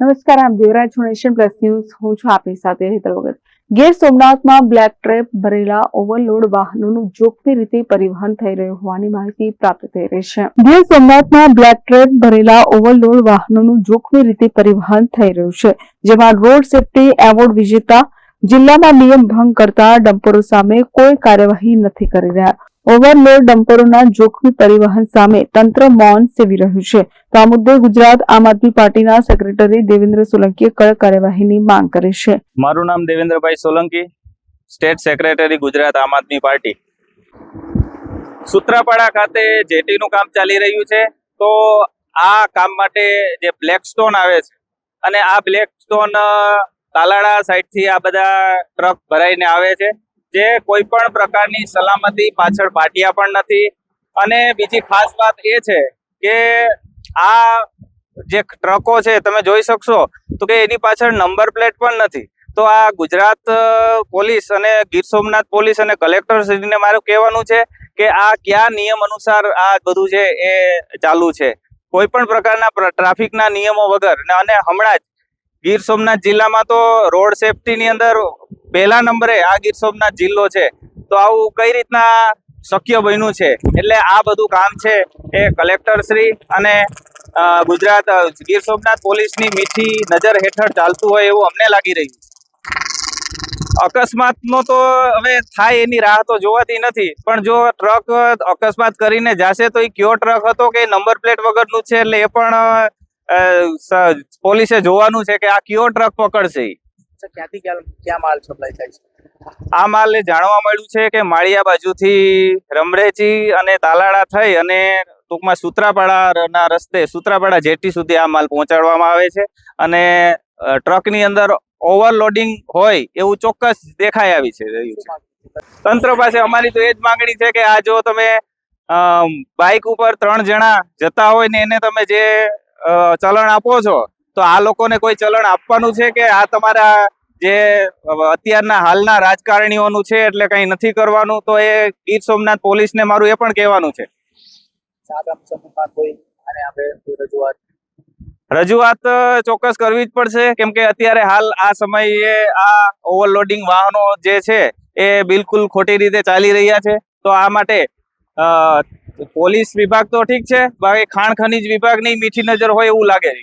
નમસ્કાર આપ Devraj nation plus news. હું છું આપની સાથે હેતલ વગર ગીર સોમનાથમાં બ્લેક ટ્રેપ ભરેલા ઓવરલોડ વાહનોનું જોખમી રીતે પરિવહન થઈ રહ્યું હોવાની માહિતી પ્રાપ્ત થઈ રહી છે. ગીર સોમનાથમાં બ્લેક ટ્રેપ ભરેલા ઓવરલોડ વાહનોનું જોખમી રીતે પરિવહન થઈ રહ્યું છે, જેમાં રોડ સેફટી એવોર્ડ વિજેતા જિલ્લામાં નિયમ ભંગ કરતા ડમ્પરો સામે કોઈ કાર્યવાહી નથી કરી રહ્યા. ઓવરલોડ ડમ્પરોના જોખમી પરિવહન સામે તંત્ર મૌન સેવી રહ્યું છે. તો આ મુદ્દે ગુજરાત આમ આદમી પાર્ટીના સેક્રેટરી દેવેન્દ્ર સોલંકીએ કડક કાર્યવાહીની માંગ કરી છે. મારું નામ Devendrabhai Solanki, state secretary Gujarat Aam Aadmi Party. Sutrapada ખાતે જેટીનું કામ ચાલી રહ્યું છે. તો આ કામ માટે જે બ્લેક સ્ટોન આવે છે અને આ બ્લેક સ્ટોન તાલાળા સાઈડથી આ બધા ટ્રક ભરાઈને આવે છે. જે કોઈ પણ પ્રકારની સલામતી પાછળ પાટિયા પણ નથી. અને બીજી ખાસ વાત એ છે કે આ જે ટ્રકો છે, તમે જોઈ શકશો, તો કે એની પાછળ નંબર પ્લેટ પણ નથી. તો આ ગુજરાત પોલીસ અને ગીર સોમનાથ પોલીસ અને કલેક્ટર શ્રીને મારું કહેવાનું છે કે આ કયા નિયમ અનુસાર આ બધું છે એ ચાલુ છે. કોઈ પણ પ્રકારના ટ્રાફિકના નિયમો વગર. અને હમણાં જ ગીર સોમનાથ જિલ્લામાં તો રોડ સેફટીની અંદર પહેલા નંબરે આ ગીર સોમનાથ જિલ્લો છે. તો આવું કઈ રીતના શક્ય બન્યું છે? એટલે આ બધું કામ છે એ કલેક્ટર શ્રી અને ગુજરાત ગીર સોમનાથ પોલીસની મીઠી નજર હેઠળ ચાલતું હોય એવું અમને લાગી રહ્યું છે. અકસ્માતનો તો હવે થાય એની રાહ તો જોવાતી નથી, પણ જો ટ્રક અકસ્માત કરીને જાશે તો એ કયો ટ્રક હતો કે નંબર પ્લેટ વગરનું છે એટલે એ પણ પોલીસે જોવાનું છે કે આ કયો ટ્રક પકડશે ક્યાં માલ સપ્લાય છે? આ માલ જાણવા મળ્યું છે કે માળિયા બાજુથી રમરેચી અને તાલાળા થઈ અને ટૂંકમાં સૂત્રાપાડાના રસ્તે, સૂત્રાપાડા જેટી સુધી આ માલ પહોંચાડવામાં આવે છે અને ટ્રકની અંદર ઓવરલોડિંગ હોય એવું ચોક્કસ દેખાઈ આવી છે તંત્ર પાસે અમારી તો એ જ માંગણી છે કે આ જો તમે બાઇક ઉપર ત્રણ જણા જતા હોય ને એને તમે જે ચલણ આપો છો, તો આ લોકોને કોઈ ચલણ આપવાનું છે કે આ તમારા જે અત્યારના હાલના રાજકારણીઓનું છે એટલે કંઈ નથી કરવાનું તો એ ગીર સોમનાથ પોલીસને મારું એ પણ કહેવાનું છે. રજૂઆત? ચોક્કસ કરવી જ પડશે કેમ કે અત્યારે હાલ આ સમયે આ ઓવરલોડિંગ વાહનો જે છે એ બિલકુલ ખોટી રીતે ચાલી રહ્યા છે. તો આ માટે પોલીસ વિભાગ તો ઠીક છે બાકી ખાણ ખનીજ વિભાગની મીઠી નજર હોય એવું લાગે છે.